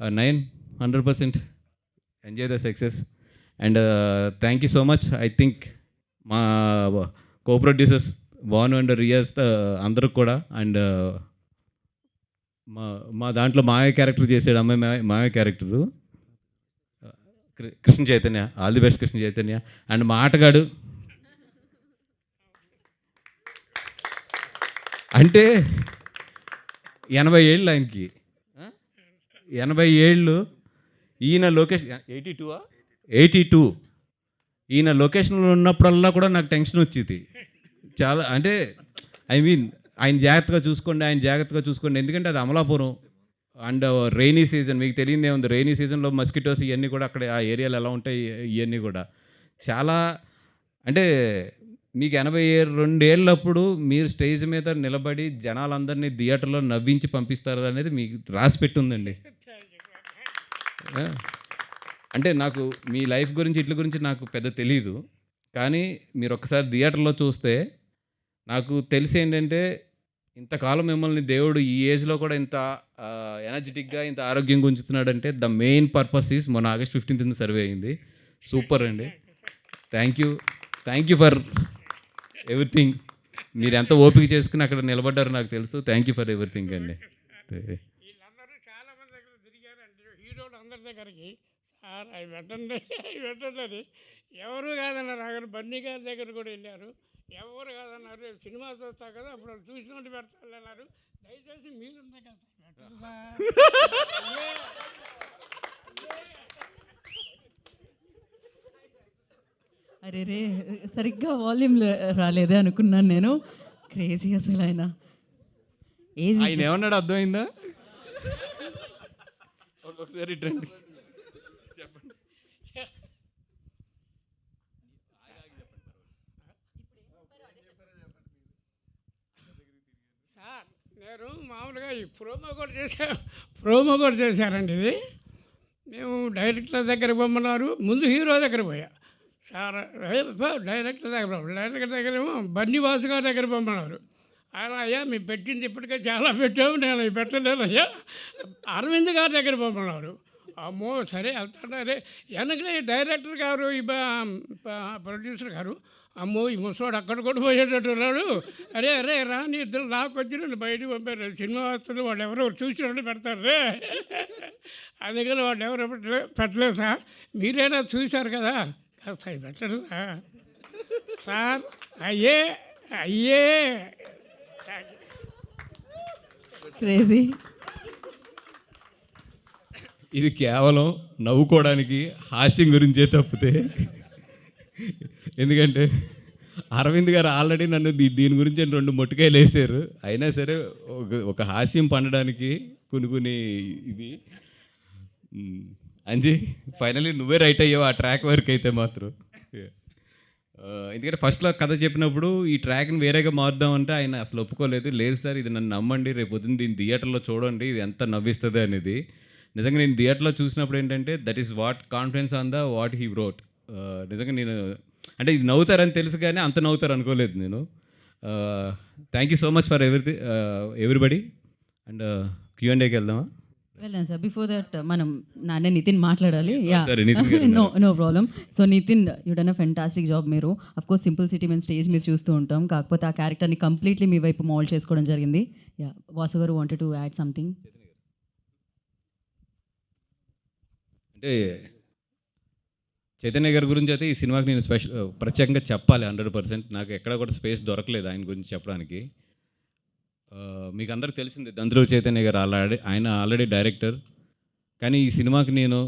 Nine hundred percent enjoy the success and thank you so much I think మా co producers వాను and Riyaz అందరికి కూడా. And uh, మా మా దాంట్లో మాయ క్యారెక్టర్ చేసాడు అమ్మాయి Maya Maya character Krishna Chaitanya all the best Krishna Chaitanya. And మా ఆటగాడు. అంటే ఎనభై ఏళ్ళు ఆయనకి. ఎనభై ఏళ్ళు ఈయన location eighty two eighty two. ఈయన లొకేషన్లో ఉన్నప్పుడల్లా కూడా నాకు టెన్షన్ వచ్చేది. చాలా అంటే ఐ మీన్ ఆయన జాగ్రత్తగా చూసుకోండి ఆయన జాగ్రత్తగా చూసుకోండి. ఎందుకంటే అది అమలాపురం. అండ్ రైనీ సీజన్ మీకు తెలియదు ఏముంది రైనీ సీజన్లో మస్కిటోస్ ఇవన్నీ కూడా అక్కడ ఆ ఏరియాలో ఎలా ఉంటాయి ఇవన్నీ కూడా. చాలా అంటే మీకు ఎనభై ఏ- రెండేళ్ళప్పుడు మీరు స్టేజ్ మీద నిలబడి జనాలందరినీ థియేటర్లో నవ్వించి పంపిస్తారు అనేది మీకు రాసి పెట్టుందండి. అంటే నాకు మీ లైఫ్ గురించి ఇట్ల గురించి నాకు పెద్ద తెలీదు. కానీ మీరు ఒక్కసారి థియేటర్లో చూస్తే నాకు తెలిసి ఏంటంటే ఇంతకాలం మిమ్మల్ని దేవుడు ఈ ఏజ్లో కూడా ఇంత ఎనర్జెటిక్గా ఇంత ఆరోగ్యంగా ఉంచుతున్నాడంటే ద మెయిన్ పర్పస్ ఈస్ మొన్న ఆగస్ట్ ఫిఫ్టీన్త్ సర్వే అయింది. సూపర్ అండి. Thank you. Thank you for everything. మీరు ఎంత ఓపిక చేసుకుని అక్కడ నిలబడ్డారో నాకు తెలుసు. థ్యాంక్ యూ ఫర్ ఎవ్రీథింగ్ అండి వీళ్ళందరూ చాలా మంది దగ్గర హీరోలు అందరి దగ్గరికి సార్ అవి పెట్టండి అవి పెట్టండి అని ఎవరు కాదన్నారు. అక్కడ బన్నీ గారి దగ్గర కూడా వెళ్ళారు. ఎవరు కాదన్నారు రేపు సినిమా చూస్తా కదా అప్పుడు వాళ్ళు చూసినట్టు పెడతాను అన్నారు. దయచేసి మీరు కదా సార్ పెట్టండి సార్. అరే రే సరిగ్గా వాల్యూమ్ రాలేదే అనుకున్నాను నేను. క్రేజీ అసలు ఆయన. ఏజ్ ఆయన ఏమన్నాడు? అర్థమైందా? ఒకసారి చెప్పండి. సార్ నేను మామూలుగా ఈ ప్రోమో కూడా చేశా ప్రోమో కూడా చేశారండి ఇది. మేము డైరెక్టర్ దగ్గర పొమ్మన్నారు ముందు హీరో దగ్గర పోయా. సార్ డైరెక్టర్ దగ్గర డైరెక్టర్ దగ్గర ఏమో బన్నీ వాసు గారి దగ్గర పొమ్మన్నారు. అయ్యా మేము పెట్టింది ఇప్పటికే చాలా పెట్టాము నేను ఇవి పెట్టలేను అయ్యా. అరవింద్ గారి దగ్గర పొమ్మన్నారు అమ్మో సరే వెళ్తాడే వెనకనే డైరెక్టర్ గారు ప్రొడ్యూసర్ గారు అమ్మో ఈ ముసోడు అక్కడ కూడా పోయేటట్టు ఉన్నాడు. అరే అరే రా నీ ఇద్దరు నాకు వచ్చి నన్ను బయటకు పంపారు. సినిమా వస్తుంది వాళ్ళు ఎవరో చూసినట్టు పెడతారు. రే అందుకని వాళ్ళు ఎవరు పెట్టలేదు సార్. మీరైనా చూశారు కదా కాస్త అవి పెట్టండి సార్. సార్ అయ్యే అయ్యే. క్రేజీ ఇది కేవలం నవ్వుకోవడానికి హాస్యం గురించే తప్పితే. ఎందుకంటే అరవింద్ గారు ఆల్రెడీ నన్ను దీ- దీని గురించి రెండు మొట్టికాయలు వేసారు అయినా సరే ఒక హాస్యం పండడానికి కొన్ని కొన్ని ఇది. అంజీ ఫైనలీ నువ్వే రైట్ అయ్యావు ఆ ట్రాక్ వరకు అయితే మాత్రం ఎందుకంటే ఫస్ట్లో కథ చెప్పినప్పుడు ఈ ట్రాక్ని వేరేగా మారుద్దామంటే ఆయన అసలు ఒప్పుకోలేదు. లేదు సార్ ఇది నన్ను నమ్మండి రేపు పొద్దున్న దీన్ని థియేటర్లో చూడండి ఇది ఎంత నవ్విస్తుంది అనేది. నిజంగా నేను థియేటర్లో చూసినప్పుడు ఏంటంటే that is what confidence on the what he brought నిజంగా నేను అంటే ఇది నవ్వుతారని తెలుసు కానీ అంత నవ్వుతారు అనుకోలేదు నేను. Thank you so much for every everybody and queue వెళ్దామా? వెళ్దాం సార్ బిఫోర్ దట్ మనం నాన్న నితిన్ మాట్లాడాలి. Yeah no no problem so Nitin you done a fantastic job మీరు అఫ్ కోర్స్ సింపుల్ సిటీ మేము స్టేజ్ మీద చూస్తూ ఉంటాం. కాకపోతే ఆ క్యారెక్టర్ని కంప్లీట్లీ మీ వైపు మోల్డ్ చేసుకోవడం జరిగింది. యా వాసు గారు వాంటెడ్ టు యాడ్ సంథింగ్ అంటే చైతన్య గారి గురించి అయితే ఈ సినిమాకి నేను స్పెషల్ ప్రత్యేకంగా చెప్పాలి హండ్రెడ్ పర్సెంట్ నాకు ఎక్కడ కూడా స్పేస్ దొరకలేదు ఆయన గురించి చెప్పడానికి. మీకు అందరికి తెలిసిందే దంద్రువు చైతన్య గారు ఆల్రెడీ ఆయన ఆల్రెడీ డైరెక్టర్. కానీ ఈ సినిమాకి నేను